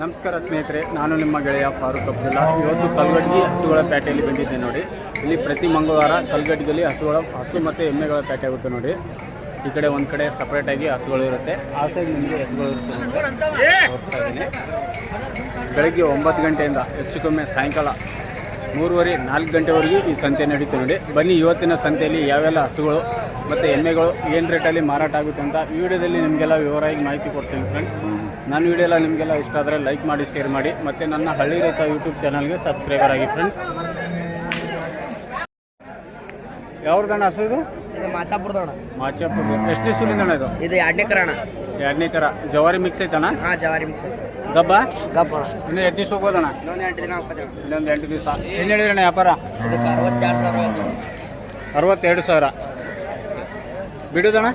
ನಮಸ್ಕಾರ ಸ್ನೇಹಿತರೆ, ನಾನು ನಿಮ್ಮ ಗೆಳೆಯ ಫಾರೂಕ್ ಅಬ್ದುಲ್ಲಾ. ಇವತ್ತು ಕಲ್ಗಡ್ಗಿ ಹಸುಗಳ ಪೇಟೆಯಲ್ಲಿ ಬಂದಿದ್ದೆ ನೋಡಿ. ಇಲ್ಲಿ ಪ್ರತಿ ಮಂಗಳವಾರ ಕಲ್ಗಡ್ಗಿಯಲ್ಲಿ ಹಸುಗಳ, ಹಸು ಮತ್ತು ಎಮ್ಮೆಗಳ ಪೇಟೆ ಆಗುತ್ತೆ ನೋಡಿ. ಈ ಕಡೆ ಒಂದು ಕಡೆ ಸಪ್ರೇಟಾಗಿ ಹಸುಗಳು ಇರುತ್ತೆ. ಆ ಸೈಡ್ ನಿಮಗೆ ಹಸುಗಳು ಇರುತ್ತೆ ಬೆಳಗ್ಗೆ ಒಂಬತ್ತು ಗಂಟೆಯಿಂದ ಹೆಚ್ಚು ಕಮ್ಮಿ ಸಾಯಂಕಾಲ ಮೂರುವರೆ ನಾಲ್ಕು ಗಂಟೆವರೆಗೂ ಈ ಸಂತೆ ನಡೀತು ನೋಡಿ. ಬನ್ನಿ, ಇವತ್ತಿನ ಸಂತೆಯಲ್ಲಿ ಯಾವೆಲ್ಲ ಹಸುಗಳು ಮತ್ತು ಎಮ್ಮೆಗಳು ಏನು ರೇಟಲ್ಲಿ ಮಾರಾಟ ಆಗುತ್ತೆ ಅಂತ ವಿಡಿಯೋದಲ್ಲಿ ನಿಮಗೆಲ್ಲ ವಿವರವಾಗಿ ಮಾಹಿತಿ ಕೊಡ್ತೀನಿ ಫ್ರೆಂಡ್ಸ್ ನನ್ನ ವಿಡಿಯೋ ಎಲ್ಲ ನಿಮಗೆಲ್ಲ ಇಷ್ಟ ಆದರೆ ಲೈಕ್ ಮಾಡಿ ಶೇರ್ ಮಾಡಿ ಮತ್ತು ನನ್ನ ಹಳ್ಳಿ ರೈತ ಯೂಟ್ಯೂಬ್ ಚಾನಲ್ಗೆ ಸಬ್ಸ್ಕ್ರೈಬರ್ ಆಗಿ ಫ್ರೆಂಡ್ಸ್ ಯಾವ್ದಣ್ಣ ಹಸು ಇದು? ಇದು ಮಾಚಾಪುರದ ಮಾಚಾಪುರ. ಎಷ್ಟು ಸೂಲಿಂದಣ್ಣ ಇದು? ಇದು ಎರಡನೇ ಕರಣ ಎರಡನೇ ಕರ. ಜವಾರಿ ಮಿಕ್ಸ್ ಐತಣ್ಣ? ಹಾಂ ಜವಾರಿ ಮಿಕ್ಸ್ ಗಬ್ಬ? ಗಬ್ಬ ಇನ್ನೂ ಎಷ್ಟು ದಿವಸ ಹೋಗೋದಣ್ಣ? ಇನ್ನೊಂದು ಎಂಟು ದಿನ ಇನ್ನೊಂದು ಎಂಟು ದಿವಸ. ಏನು ಹೇಳಿದ್ರಣ್ಣ ವ್ಯಾಪಾರ? ಅರವತ್ತೆರಡು ಸಾವಿರ ಅರವತ್ತೆರಡು ಸಾವಿರ. ಬಿಡುದಣ್ಣ?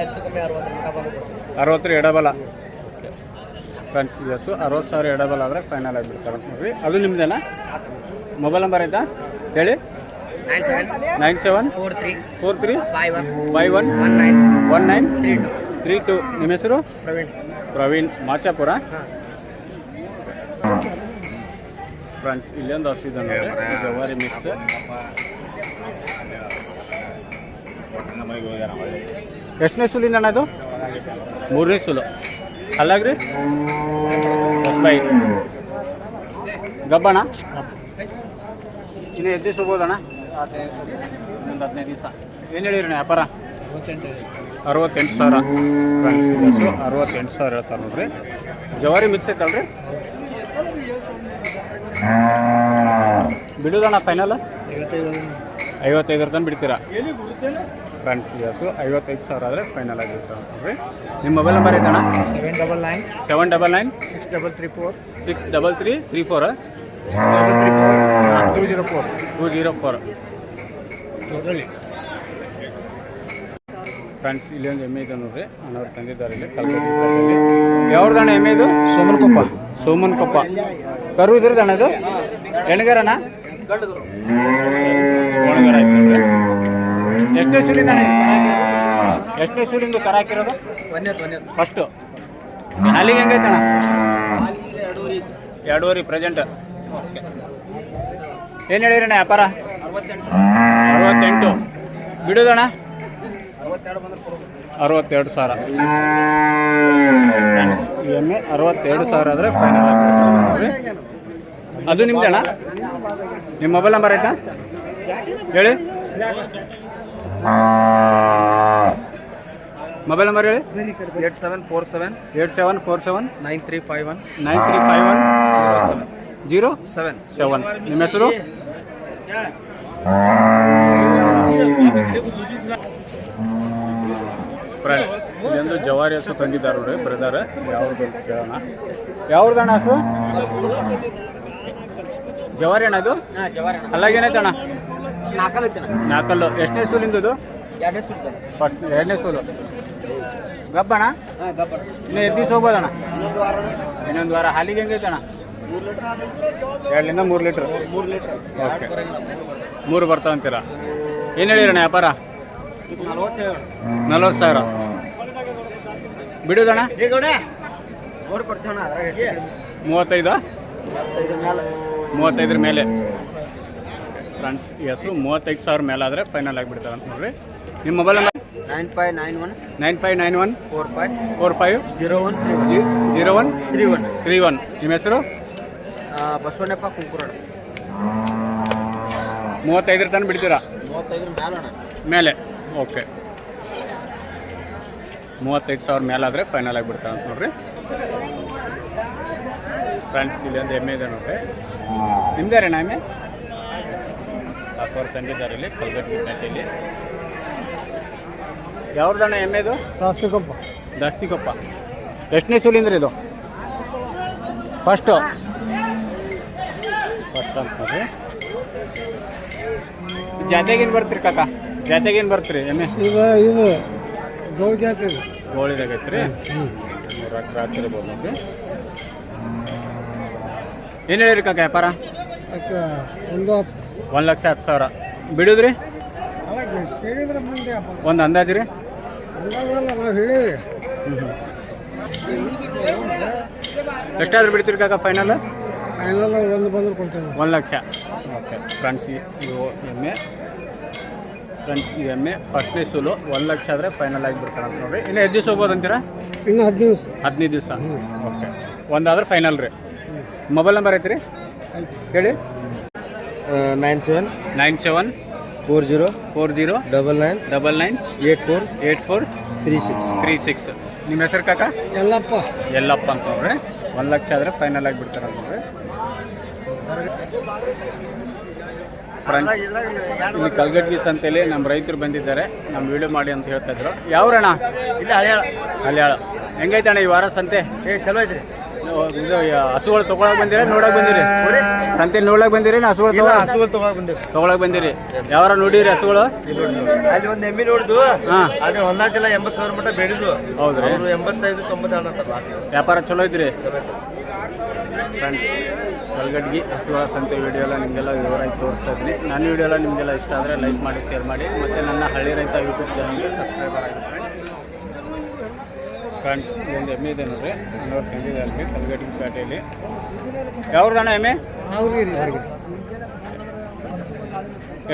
ಹೆಚ್ಚು ಕಮ್ಮಿ ಅರವತ್ತು ಅರವತ್ತರ ಎಡಬಲ. ಫ್ರೆಂಡ್ಸ್ ಎಸ್ಸು ಅರವತ್ತು ಸಾವಿರ ಎಡಬಲ್ ಆದರೆ ಫೈನಲ್ ಆಗಿಬಿಡ್ತಾರೆ ನೋಡ್ರಿ. ಅದು ನಿಮ್ದೇನಾ? ಮೊಬೈಲ್ ನಂಬರ್ ಆಯ್ತಾ ಹೇಳಿ. Nine seven nine seven four three four three five one five one one nine one nine three two three two ನಿಮ್ಮ ಹೆಸರು? ಪ್ರವೀಣ್. ಪ್ರವೀಣ್ ಮಾಚಾಪುರ. ಫ್ರೆಂಡ್ಸ್ ಇಲ್ಲೊಂದು ಹಸು ಇದೆ ನೋಡಿ ಜವಾರಿ ಮಿಕ್ಸ್ ಎಷ್ಟನೇ ಸುಲಿಂದ ಅಣ್ಣ ಅದು ಮೂರನೇ ಸುಲು. ಅಲ್ಲಾಗ್ರಿ? ಗಬ್ಬಣ ಗಬ್ಬಣ್ಣ? ಇನ್ನು ಎದ್ದು ಸಿಗ್ಬೋದಣ್ಣ ಇನ್ನೊಂದು ಹದಿನೈದು ದಿವಸ ಏನು ಹೇಳಿರಿ ವ್ಯಾಪಾರ? ಅರವತ್ತೆಂಟು ಸಾವಿರ. ಫ್ರೆಂಡ್ಸ್ ಅರವತ್ತೆಂಟು ಸಾವಿರ ಹೇಳ್ತಾರೆ ನೋಡ್ರಿ. ಜವಾರಿ ಮಿಕ್ಸ್ ಐತಲ್ರಿ ಬಿಡೋದಣ್ಣ ಫೈನಲ್ ಐವತ್ತೈದರ ತಂದು ಬಿಡ್ತೀರಾ? ಫ್ರೆಂಡ್ಸ್ ಹಸು ಐವತ್ತೈದು ಸಾವಿರ ಆದರೆ ಫೈನಲ್ ಆಗಿರ್ತಾರೆ ನೋಡ್ರಿ. ನಿಮ್ಮ mobile number ಐತಣ್ಣ seven double nine. Seven double nine? Six double three four. Six double three three four? Six double three four. Two zero four. Two zero four. Friends ಇಲ್ಲಿ ಒಂದು ಎಮ್ಮೆ ಇದೆ ನೋಡ್ರಿ. ಅಣ್ಣವ್ರು ತಂದಿದ್ದಾರೆ ಇಲ್ಲಿ ಕಲ್ಕತ್ತಿ ಯಾವ್ದಣ್ಣ ಎಮ್ಮೆ ಇದು? ಸೋಮನ್ ಕೊಪ್ಪ. ಸೋಮನ್ ಕೊಪ್ಪ. ಕರು ಇದ್ರದಣ್ಣ ಇದು? ಎಣ್ಗರಣ್ಣ ಒಣಗರ ಆಯ್ತು ಎಷ್ಟನೇ ಸೂಲಿಂದ ಎಷ್ಟನೇ ಸೂಲಿಂದ ಕರ ಹಾಕಿರೋದು ಫಸ್ಟು. ಹೆಂಗೈತಣ್ಣ? ಎರಡೂರಿ ಎರಡೂವರೆ ಪ್ರೆಸೆಂಟ್. ಏನು ಹೇಳಿರಣ್ಣ ವ್ಯಾಪಾರ? ಅರವತ್ತೆಂಟು. ಬಿಡೋದಣ್ಣ? ಅರವತ್ತೆರಡು ಸಾವಿರ. ಎಮ್ಮೆ ಅರವತ್ತೆರಡು ಸಾವಿರ ಆದರೆ ಫೈನಲ್ ಅದು ನಿಮ್ದಣ್ಣ ನಿಮ್ಮ ಮೊಬೈಲ್ ನಂಬರ್ ಆಯ್ತಾ? ಹೇಳಿ. ಮೊಬೈಲ್ ನಂಬರ್ ಹೇಳಿ. Eight seven four seven eight seven four seven nine three five one nine three five one zero seven. Seven. ನಿಮ್ಮ ಹೆಸರು? ಫ್ರೆಂಡ್ಸ್ ಇದೊಂದು ಜವಾರಿ ಹಸು ತಂದಿದ್ದಾರೆ ನೋಡಿ ಬ್ರದರ್. ಯಾವ್ದು ಕೇಳೋಣ. ಯಾವ್ದು ಅಣ್ಣ ಹಸು? ಜವಾರಿ ಅಣ್ಣ ಅದು ಹಾಂ ಜವಾರಿ ಅಲ್ಲಾಗೇನೈತೆ ಅಣ್ಣ? ನಾಲ್ಕಲ್ಲಿ ಐತೆ ನಾಲ್ಕಲ್ಲು. ಎಷ್ಟನೇ ಸೂಲಿಂದು ಇದು? ಎರಡನೇ ಸುತ್ತ ಫಸ್ಟ್ ಎರಡನೇ ಸೂಲು. ಗಬ್ಬಣ? ಇನ್ನು ಎದ್ದು ದಿವಸ ಹೋಗ್ಬೋದಣ್ಣ? ಇನ್ನೊಂದು ವಾರ. ಹಾಲಿಗೆ ಹೆಂಗೈತೆ ಅಣ್ಣ ಮೂರು ಲೀಟ್ರ್ ಎರಡರಿಂದ ಮೂರು ಲೀಟ್ರ್. ಮೂರು ಲೀಟ್ರ್. ಓಕೆ. ಮೂರು ಬರ್ತಾವಂತೀರ ಏನು ಹೇಳಿರಣ್ಣ ವ್ಯಾಪಾರ? ನಲ್ವತ್ತು ಸಾವಿರ. ಬಿಡುದಣ್ಣ? ಕಡಿಮೆ. ಮೂವತ್ತೈದು? ಮೂವತ್ತೈದರ ಮೇಲೆ. ಫ್ರೆಂಡ್ಸ್ ಎಸ್ಸು ಮೂವತ್ತೈದು ಸಾವಿರ ಮೇಲೆ ಆದರೆ ಫೈನಲ್ ಆಗಿಬಿಡ್ತಾರೆ ಅಂತ ನೋಡಿರಿ. ನಿಮ್ಮ mobile number nine five nine one nine five nine one four five four five zero one three one zero one three one. Three one. ನಿಮ್ಮ ಹೆಸರು? ಬಸವಣ್ಣಪ್ಪ ಕುಂಕುರೋಣ ಮೂವತ್ತೈದರ ತನಕ ಬಿಡ್ತೀರಾ? ಮೂವತ್ತೈದರ ಮೇಲೆ ಮೇಲೆ. ಓಕೆ. ಮೂವತ್ತೈದು ಸಾವಿರ ಮೇಲಾದರೆ ಫೈನಲ್ ಆಗಿಬಿಡ್ತಾರೆ ಅಂತ ನೋಡ್ರಿ. ಫ್ರೆಂಡ್ಸ್ ಇಲ್ಲಿ ಒಂದು ಎಮ್ಮೆ ಇದೆ ನೋಡ್ರಿ. ಎಂ ಎಮ್ಮೆ ಅಪ್ಪವ್ರು ತಂದಿದ್ದಾರೆ ಇಲ್ಲಿ ಕಲ್ಗಟ್ಟಿ ಪೇಟೆಯಲ್ಲಿ ಯಾವ್ದಣ್ಣ ಎಮ್ಮೆದು ದಾಸ್ತಿಕೊಪ್ಪ ದಾಸ್ತಿಕೊಪ್ಪ ಎಷ್ಟನೇ ಸೂಲಿಂದ್ರಿ ಇದು? ಫಸ್ಟು ಫಸ್ಟ್ ಅಂತ ಜಾತೆಗೇನು ಜಾತ್ಯಾಗೇನು ಬರ್ತೀರಿ ಕಾಕ? ಜಾತ್ಯಾಗೇನು ಬರ್ತೀರಿ ಎಮ್ಮೆ? ಇದು ಇದು. ಗೌ ಜಾತಿ ಗೋಳಿದಾಗ ರೀ ಮೂರು ನೋಡ್ರಿ. ಏನು ಹೇಳಿರಿ ಕಾಕ ವ್ಯಾಪಾರ? ಒಂದು ಹತ್ತು. ಒಂದು ಲಕ್ಷ ಹತ್ತು ಸಾವಿರ. ಬಿಡುದ್ರಿ? ಒಂದು ಅಂದಾಜು ರೀ? ಹ್ಞೂ ಹ್ಞೂ ಎಷ್ಟಾದ್ರೂ ಬಿಡ್ತೀರಿ ಕಾಕ ಫೈನಲ್ ಫೈನಲ್ ಒಂದು ಬಂದ್ರೆ ಕೊಡ್ತೇವೆ ಒಂದು ಲಕ್ಷ. ಓಕೆ ಫ್ರೆಂಡ್ಸ್ ಇವು ಎಮ್ಮೆ ಫ್ರೆಂಡ್ಸ್ ಎಂ ಎಮ್ಮೆ ಫಸ್ಟ್ನೇ ಸೂಲು ಒಂದು ಲಕ್ಷ ಆದರೆ ಫೈನಲ್ ಆಗಿ ಬಿಡ್ತಾರೆ ಅಂತ ನೋಡ್ರಿ. ಇನ್ನು ಎಷ್ಟು ದಿವಸ ಹೋಗ್ಬೋದು ಅಂತೀರಾ? ಇನ್ನು ಹದಿನೈದು ದಿವಸ. ಹದಿನೈದು ದಿವಸ. ಓಕೆ ಒಂದಾದ್ರೆ ಫೈನಲ್ ರೀ. ಮೊಬೈಲ್ ನಂಬರ್ ಐತ್ರಿ. ಹೇಳಿ. Nine seven nine seven four zero four zero double nine double nine eight four eight four three six three six. ನಿಮ್ಮ ಹೆಸರು ಕಾಕ? ಎಲ್ಲಪ್ಪ ಎಲ್ಲಪ್ಪ ಅಂತ ನೋಡ್ರಿ. ಒಂದು ಲಕ್ಷ ಆದರೆ ಫೈನಲ್ ಆಗಿ ಬಿಡ್ತಾರೆ ಅಂತ ನೋಡ್ರಿ. ಫ್ರೆಂಡ್ಸ್ ಇಲ್ಲಿ ಕಲ್ಗಡ್ಗಿ ಸಂತೆಯಲ್ಲಿ ನಮ್ಮ ರೈತರು ಬಂದಿದ್ದಾರೆ. ನಮ್ಮ ವಿಡಿಯೋ ಮಾಡಿ ಅಂತ ಹೇಳ್ತಾ ಇದ್ರು. ಯಾವ್ರಣ್ಣ? ಇಲ್ಲ ಹಳೆಯಾಳ. ಹಳ್ಯಾಳ. ಹೆಂಗೈತೆ ಅಣ್ಣ ಈ ವಾರ ಸಂತೆ? ಏ ಚಲೋ ಐತ್ರಿ. ಇದು ಹಸುಗಳು ತಗೊಳಕ್ ಬಂದಿರ ನೋಡಕ್ ಬಂದಿರಿ? ಸಂತೆ ನೋಡಕ್ ಬಂದಿರಿ ಹಸುಗಳು ತಗೊಳಕ್ ಹಸುಗಳು ತಗೊಂಡ್ ಬಂದಿರಿ ತಗೊಳಕ್ ಬಂದಿರಿ. ಯಾವಾರ ನೋಡಿರಿ ಹಸುಗಳು? ಅಲ್ಲಿ ಒಂದು ಎಮ್ಮಿ ನೋಡಿದ್ವು. ಅದ್ರ ಒಂದಾಚಲ ಎಂಬತ್ತು ಸಾವಿರ ಮಟ್ಟ ಬೆಳೆದು ಹೌದ್ರಿ. ಎಂಬತ್ತೈದು ಲಾಸ್ಟ್ ವ್ಯಾಪಾರ ಚಲೋ ಐತ್ರಿ. ಕಲ್ಗಡ್ಗಿ ಹಸುಗಳ ಸಂತೆ ವಿಡಿಯೋ ಎಲ್ಲ ನಿಮಗೆಲ್ಲ ವಿವರವಾಗಿ ತೋರಿಸ್ತಾ ಇದ್ದೀನಿ. ನನ್ನ ವಿಡಿಯೋ ಎಲ್ಲ ನಿಮಗೆಲ್ಲ ಇಷ್ಟ ಆದರೆ ಲೈಕ್ ಮಾಡಿ ಶೇರ್ ಮಾಡಿ. ಮತ್ತು ನನ್ನ ಹಳ್ಳಿ ರೈತ ಯೂಟ್ಯೂಬ್ ಚಾನಲ್ಗೆ ಸಬ್ಸ್ಕ್ರೈಬರ್ ಆಗಿ ಫ್ರೆಂಡ್ಸ್ ಒಂದು ಎಮ್ಮೆ ಇದೆ ನೋಡ್ರಿ. ನೋಡ್ ತಂದಿದೆ ಅಲ್ಲಿ ಕಲ್ಗಟ್ಟಿ ಪೇಟೆಯಲ್ಲಿ. ಎಮ್ಮೆ? ಅವ್ರಿ ರೀ ಅವ್ರಿಗೆ.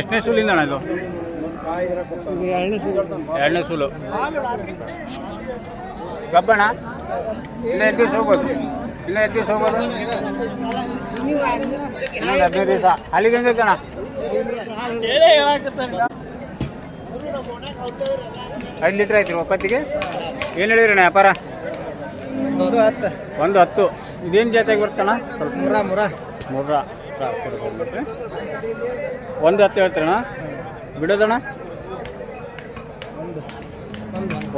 ಎಷ್ಟನೇ ಸೂಲಿಂದ ಅಣ್ಣ ಇದು? ಎರಡನೇ ಸೂಲು. ಗಬ್ಬಣ ಇನ್ನೂ ಎಷ್ಟು ದಿವಸ ಹೋಗ್ಬೋದು? ಇನ್ನೂ ಎರಡು ದಿವಸ ಹೋಗ್ಬೋದು? ಇನ್ನೊಂದು ಹದಿನೈದು ದಿವಸ. ಅಲ್ಲಿಗೆ ಹೆಂಗೈತೆ ಅಣ್ಣ? ಐದು ಲೀಟ್ರ್ ಐತ್ರಿ ಒಪ್ಪತ್ತಿಗೆ ಏನು ಹೇಳಿದ್ರಿ ಅಣ್ಣ ವ್ಯಾಪಾರ? ಒಂದು ಹತ್ತು. ಒಂದು ಹತ್ತು. ಇದೇನು ಜಾತಿಯಾಗಿ ಬರ್ತಣ್ಣ ಸ್ವಲ್ಪ ಮುರ ಮುರ. ಮೂರ. ಒಂದು ಹತ್ತು ಹೇಳ್ತೀರಣ್ಣ ಬಿಡೋದಣ್ಣ? ಒಂದು.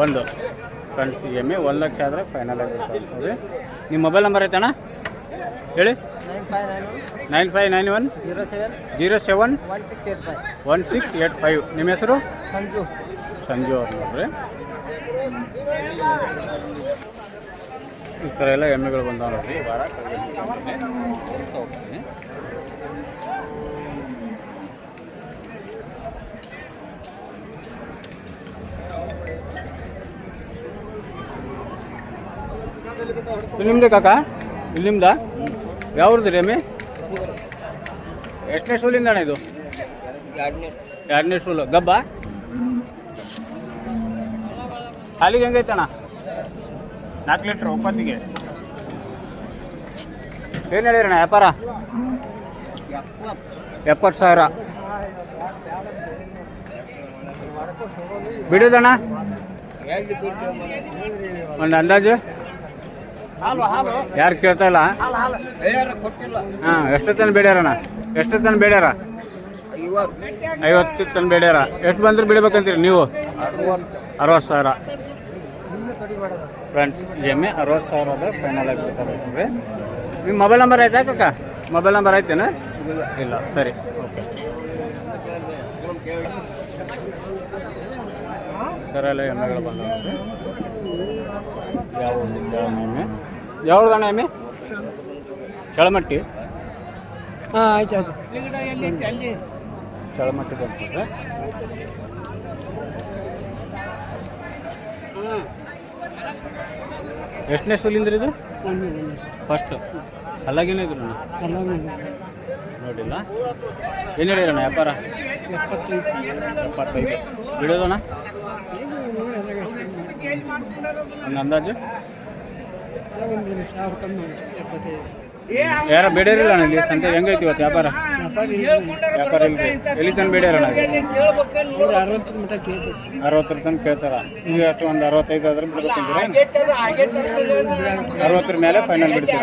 ಒಂದು. ಫ್ರೆಂಡ್ಸ್ ಇ ಎಂ ಒಂದು ಲಕ್ಷ ಆದರೆ ಫೈನಲ್ ಆಗಿ ನಿಮ್ಮ ಮೊಬೈಲ್ ನಂಬರ್ ಐತಣ್ಣ ಹೇಳಿ? Nine five nine one. Zero seven. Zero seven? One six eight five. One six eight five. ನಿಮ್ಮ ಹೆಸರು? ಸಂಜು. ಸಂಜು ಅವ್ರು ನೋಡ್ರಿ. ಈ ಥರ ಎಲ್ಲ ಎಮ್ಮೆಗಳು ಬಂದಾವ ನೋಡ್ರಿ. ವಾರ ಹೋಗ್ತೀನಿ ಇದು ನಿಮ್ದೇ ಕಾಕ? ಇಲ್ಲಿ ನಿಮ್ದ? ಯಾವ್ದು ರೀ ಎಷ್ಟನೇ ಸೂಲಿಂದ ಅಣ್ಣ ಇದು? ಎರಡನೇ. ಸೂಲು ಗಬ್ಬ? ಹಾಲಿಗೆ ಹೆಂಗೈತಣ್ಣ? ನಾಲ್ಕು ಲೀಟ್ರ್ ಒಪ್ಪತ್ತಿಗೆ. ಏನು ಹೇಳಿರಣ್ಣ ವ್ಯಾಪಾರ? ಎಪ್ಪತ್ತು ಸಾವಿರ. ಬಿಡೋದಣ್ಣ? ಒಂದು ಅಂದಾಜು? ಯಾರು ಕೇಳ್ತಾ ಇಲ್ಲ? ಹಾಂ ಎಷ್ಟು ತನ ಬೇಡ್ಯಾರಣ್ಣ? ಎಷ್ಟು ತನ ಬೇಡ್ಯಾರ? ಐವತ್ತು ತನ ಬೇಡ್ಯಾರ. ಎಷ್ಟು ಬಂದ್ರೆ ಬಿಡಬೇಕಂತೀರಿ ನೀವು? ಅರವತ್ತು ಸಾವಿರ. ಫ್ರೆಂಡ್ಸ್ ಎಮ್ಮೆ ಅರವತ್ತು ಸಾವಿರ ಆದರೆ ಫೈನಲ್ ಆಗಿ ಬಿಡ್ತಾರೆ. ನಿಮ್ಮ ಮೊಬೈಲ್ ನಂಬರ್ ಆಯ್ತಾ ಕಕ್ಕ ಮೊಬೈಲ್ ನಂಬರ್ ಆಯ್ತೇನೆ? ಇಲ್ಲ ಸರಿ. ಓಕೆ ಸರ ಥರ ಎಲ್ಲ ಎಮ್ಮೆಗಳು ಬಂದ ಯಾವ ಯಾವ ಯಾವ ಎಮ್ಮೆ ಯಾವ್ದಣ್ಣ ಎಮ್ಮೆ? ಚಳಮಟ್ಟಿ. ಹಾಂ ಆಯ್ತು ಆಯ್ತು. ಚಳಮಟ್ಟಿ ಬರ್ತದೆ ಎಷ್ಟನೇ ಸುಲಿಂದ್ರ ಇದು. ಫಸ್ಟ್ ಅಲ್ಲಾಗೇನೇ ಇದ್ರು ನೋಡಿಲ್ಲ. ಏನು ಹೇಳಿರಣ್ಣ ವ್ಯಾಪಾರ? ಎಪ್ಪತ್ತೈದು. ಬಿಡೋದಣ್ಣ? ಒಂದು ಅಂದಾಜು ಒಂದು ಸಾವಿರ ಕಮ್ಮಿ ಮಾಡಿ. ಎಪ್ಪತ್ತೈದು ಯಾರ ಬೇಡಿರಲ್ಲ ಇಲ್ಲಿ? ಸಂತೆ ಹೆಂಗೈತಿ ಇವತ್ತು ವ್ಯಾಪಾರ? ವ್ಯಾಪಾರ ಇಲ್ಲ. ಎಲ್ಲಿ ತನಕ ಬೇಡ ಅರವತ್ತರ ತನಕ ಕೇಳ್ತಾರ. ಈಗ ಅಷ್ಟು ಒಂದು ಅರವತ್ತೈದು ಆದ್ರೆ ಬಿಡ್ಬೇಕಂತೀರ ಅರವತ್ತರ ಮೇಲೆ ಫೈನಲ್ ಬಿಡ್ತೀರ?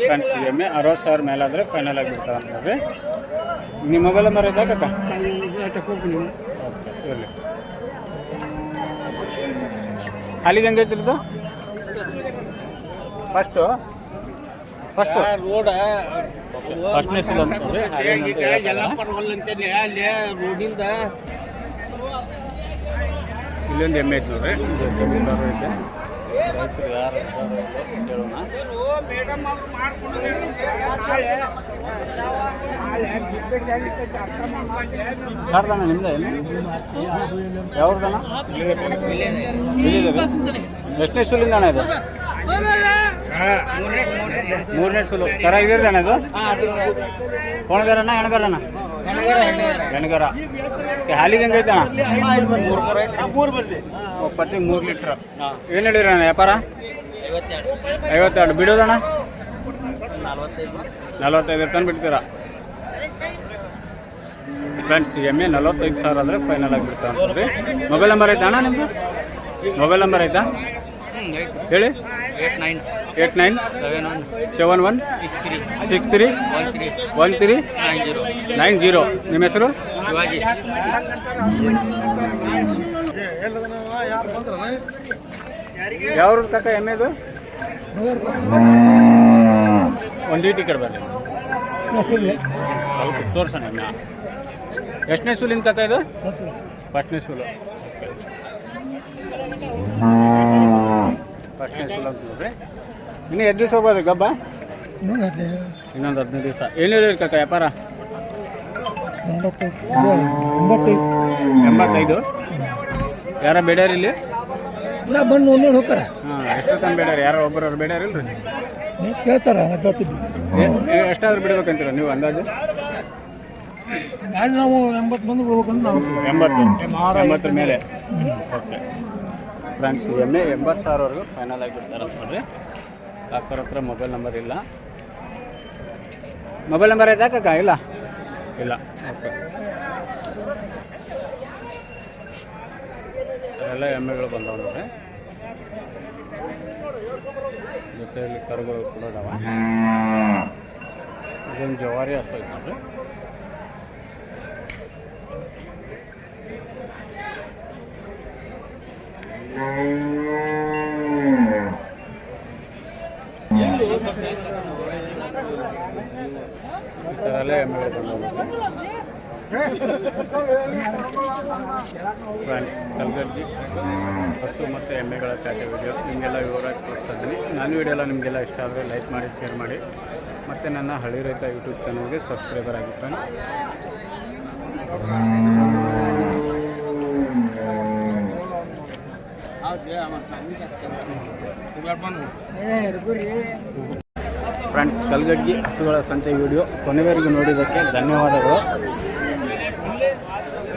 ಫ್ರೆಂಡ್ಸ್ ಎಮ್ಮೆ ಅರವತ್ತು ಸಾವಿರ ಮೇಲೆ ಆದರೆ ಫೈನಲ್ ಆಗಿ ಬಿಡ್ತಾರ ಅಂತ ನಿಮ್ಮ ಮೊಬೈಲ್ ನಂಬರ್ ಐತಾ ಕಕ್ಕ ನೀವು ಇರಲಿ. ಹಾಲಿಗೆ ಹೆಂಗೈತಿ ಇದು ಫಸ್ಟು ಫಸ್ಟು ರೋಡ ಫಸ್ಟ್ನೇ ಸಲ ಅಂತ ನೋಡ್ರಿ ಹಾಗೇನಂತ ಹೇಳಕ್ಕಾಗಲ್ಲ. ಅಲ್ಲಿ ರೋಡಿಂದ ಇಲ್ಲೊಂದು ಎಮ್ಮೆ ಐತೆ ನೋಡ್ರಿ ರೈತರು ಯಾರು ಕೇಳೋಣ. ಯಾರ್ದಣ್ಣ ನಿಮ್ದ ಯಾವ್ದಣ್ಣ? ಎಷ್ಟನೇ ಸೂಲಿಂದ ಅಣ್ಣ ಇದು? ಮೂರನೇ ಸುಲು ಕರ ಇದಿರ್ದಾನೆ ಅದು ಕೊಣಗರನ, ಹೆಣ್ಗರನ? ಹೆಣ್ಗರ. ಹಾಲಿಗೆ ಹೆಂಗೈತಣ ಮೂರು ಮೂರು ಒಪ್ಪತ್ತಿ ಮೂರು ಲೀಟ್ರ್. ಏನು ಹೇಳಿರ ವ್ಯಾಪಾರ? ಐವತ್ತೆರಡು. ಬಿಡೋದಣ್ಣ? ನಲ್ವತ್ತೈದು. ತನಕ ಬಿಡ್ತೀರಾ ಫ್ರೆಂಡ್ಸ್ ಎಮ್ಮೆ ನಲವತ್ತೈದು ಸಾವಿರ ಅಂದರೆ ಫೈನಲ್ ಆಗಿ ಬಿಡ್ತಾರೆ ಮೊಬೈಲ್ ನಂಬರ್ ಐತಾ ಅಣ್ಣ ನಿಮ್ಮದು ಮೊಬೈಲ್ ನಂಬರ್ ಐತಾ? ಹೇಳಿ? Eight nine. Eight nine? Seven one. Seven one? Six three. Six three? One three. One three? Nine zero. Nine zero. ನಿಮ್ಮ ಹೆಸರು? ಯಾವ ಕಾಕ ಎಮ್ಮೆದು ಒಂದು ಈ ಟಿಕೆಟ್ ಬರಲಿ. ಸ್ವಲ್ಪ ತೋರ್ಸೋಣ ಎಮ್ಮೆ. ಎಷ್ಟನೇ ಸೂಲಿನ ಕಾಕ ಇದು? ಫಸ್ಟ್ನೇ ಸೂಲು. ಫಸ್ಟ್ನೇ ಸಲ ಅಂತ ನೋಡ್ರಿ ಇನ್ನು ಎಷ್ಟು ದಿವಸ ಹೋಗೋದು ಗಬ್ಬ? ಇನ್ನೊಂದು ಹದಿನೈದು ದಿವಸ. ಏನು ಹೇಳಿರಿ ಕಾಕ ವ್ಯಾಪಾರ? ಎಂಬತ್ತೈದು. ಎಂಬತ್ತೈದು. ಯಾರ ಬೇಡ್ಯಾರ ಇಲ್ಲಿ? ಇಲ್ಲ ಬಂದು ನೋಡಿ ನೋಡಿ ಹೋಗ್ತಾರ. ಹಾಂ ಎಷ್ಟು ತನ ಬೇಡ್ಯಾರ. ಯಾರೋ ಒಬ್ಬರು ಬೇಡ್ಯಾರ ಇಲ್ರಿ? ಕೇಳ್ತಾರ ಎ- ಎಷ್ಟಾದ್ರೂ ಬಿಡ್ಬೇಕಂತೀರ ನೀವು ಅಂದಾಜು? ನಾನು ನಾವು ಎಂಬತ್ತು ಬಂದು ಬಿಡ್ಬೇಕಂತ ನಾವು. ಎಂಬತ್ತು. ಎಂಬತ್ತರ ಮೇಲೆ. ಓಕೆ ಫ್ರೆಂಡ್ಸ್, ಎಮ್ಮೆ ಎಂಬತ್ತು ಸಾವಿರವರೆಗೂ ಫೈನಲ್ ಆಗಿಬಿಡ್ತಾರೆ ಅಂತ ನೋಡ್ರಿ ಕಾಕರ ಹತ್ರ ಮೊಬೈಲ್ ನಂಬರ್ ಇಲ್ಲ. ಮೊಬೈಲ್ ನಂಬರ್ ಐತಾ ಕಾಕ? ಇಲ್ಲ. ಇಲ್ಲ. ಓಕೆ ಎಲ್ಲ ಎಮ್ಮೆಗಳು ಬಂದವ ನೋಡ್ರಿ. ಜೊತೆಯಲ್ಲಿ ಕರುಗಳು ಕೂಡ ಅದಾವ ಇದೊಂದು ಜವಾರಿ ಹಸು ಐತೆ ನೋಡ್ರಿ. ಕಲ್ಗಡ್ಗಿ ಹಸು ಮತ್ತು ಎಮ್ಮೆಗಳ ತ್ಯಾಜ್ಯ ವಿಡಿಯೋ ನಿಮಗೆಲ್ಲ ವಿವರ ತೋರಿಸ್ತಾ ಇದ್ದೀನಿ. ನಾನು ವಿಡಿಯೋ ಎಲ್ಲ ನಿಮಗೆಲ್ಲ ಇಷ್ಟ ಆದರೆ ಲೈಕ್ ಮಾಡಿ ಶೇರ್ ಮಾಡಿ. ಮತ್ತು ನನ್ನ ಹಳ್ಳಿ ರೈತ ಯೂಟ್ಯೂಬ್ ಚಾನಲ್ಗೆ ಸಬ್ಸ್ಕ್ರೈಬರ್ ಆಗಿ ಫ್ರೆಂಡ್ಸ್ ಫ್ರೆಂಡ್ಸ್, ಕಲ್ಗಡ್ಗಿ ಹಸುಗಳ ಸಂತೆ ವಿಡಿಯೋ ಕೊನೆವರೆಗೂ ನೋಡಿದ್ದಕ್ಕೆ ಧನ್ಯವಾದಗಳು.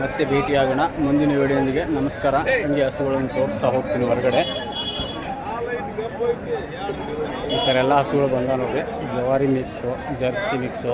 ಮತ್ತೆ ಭೇಟಿಯಾಗೋಣ ಮುಂದಿನ ವಿಡಿಯೋದೊಂದಿಗೆ ನಮಸ್ಕಾರ. ಹಂಗೆ ಹಸುಗಳನ್ನು ತೋರಿಸ್ತಾ ಹೋಗ್ತೀನಿ ಹೊರಗಡೆ. ಈ ಥರ ಎಲ್ಲ ಹಸುಗಳು ಬಂದ ನೋಡಿ ಜವಾರಿ ಮಿಕ್ಸು ಜರ್ಸಿ ಮಿಕ್ಸು